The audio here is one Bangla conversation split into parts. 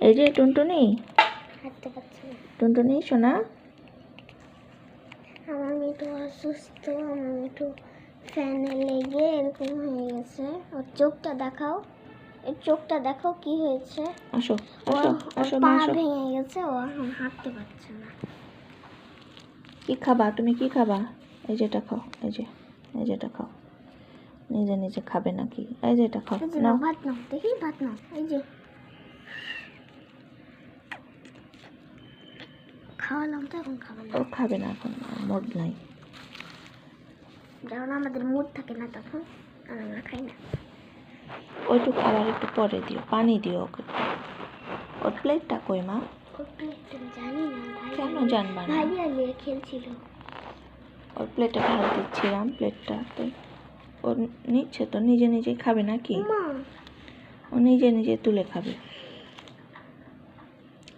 এই যে টুনটুনি? না। টুনটুনি শোনা আমার মিঠু অসুস্থ আমার মিঠু ফ্যানে লেগে এরকম হয়ে গেছে। ওর চোখটা দেখাও। এর চোখটা দেখাও কি হয়েছে। আসো আসো আসো পা ভেঙে গেছে ও এখন হাঁটতে পারছে না। কি খাবা? তুমি কি খাবা? এই যেটা খাও এই যে এই যেটা খাও। নিজে নিজে খাবে নাকি? এই যে এটা খাও নাও, ভাত নাও দেখি ভাত নাও এই যে। খাওয়ালাম তো এখন খাবে না। ও খাবে না এখন মোট নাই। যখন আমাদের মুড থাকে না তখন আর আমরা খাই না। ওইটুকু আবার একটু পরে দিও পানি দিও ওকে ওর প্লেটটা কই মা? ওর প্লেটটা জানি না কেন জানবা না? ভাইয়া নিয়ে খেলছিল। ওর প্লেটে ভাত দিচ্ছিলাম প্লেটটা তো ও নিচ্ছে তো নিজে নিজেই খাবে নাকি? মা। ও নিজে নিজে তুলে খাবে।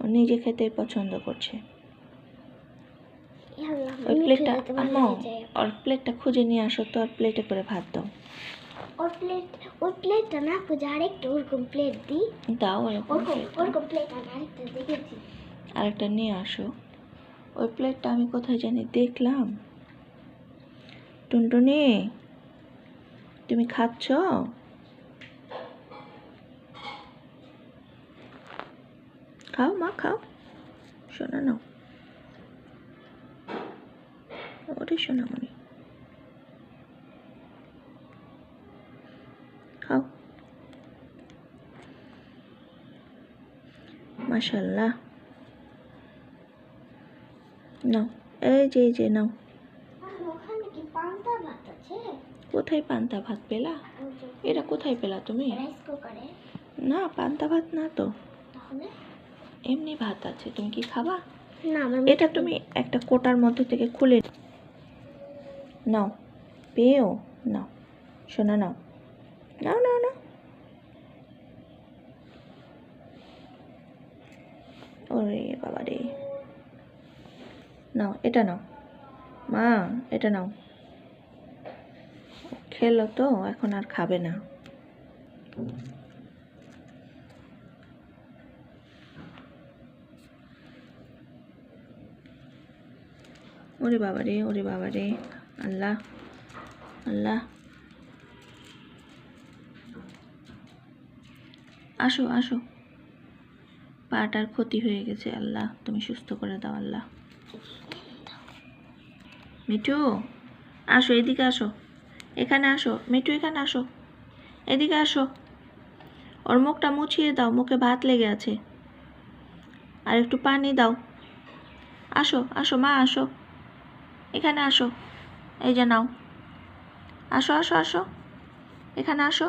ও নিজে খেতে পছন্দ করছে। প্লেটটা আম্মু। ওর প্লেটটা খুঁজে নিয়ে আসো তো আর প্লেটে করে ভাত দাও। ওর প্লেট ওর প্লেটটা না খুঁজে আরেকটা ওরকম প্লেট দিই দাও ওরকম। ওরকম প্লেট আমি আরেকটা দেখেছি। আরেকটা নিয়ে আসো। ওই প্লেটটা আমি কোথায় জানি? দেখলাম। টুনটুনি তুমি খাচ্ছ? খাও মা খাও। শোনা নাও ওরে সোনামণি। খাও। মাশাল্লাহ। নাও এই যে যে নাও। কোথায় পান্তা ভাত পেলা? এটা কোথায় পেলা তুমি? না পান্তা ভাত না তো। এমনি ভাত আছে তুমি কি খাবা? না এটা তুমি একটা কোটার মধ্যে থেকে খুলে নাও, পেয়েও নাও শোনা নাও। নাও নাও নাও। ওরে বাবা রে। নাও, এটা নাও। মা, এটা নাও। খেলো তো, এখন আর খাবে না। ওরে বাবা রে, ওরে বাবা রে। আল্লাহ আল্লাহ। আসো আসো। পাটার ক্ষতি হয়ে গেছে, আল্লাহ। তুমি সুস্থ করে দাও, আল্লাহ। মিঠু, আসো, এদিকে আসো। এখানে আসো, মিঠু, এখানে আসো। এদিকে আসো। ওর মুখটা মুছিয়ে দাও, মুখে ভাত লেগে আছে। আর একটু পানি দাও। আসো আসো, মা, আসো। এখানে আসো। এই যে নাও। আসো আসো আসো। এখানে আসো।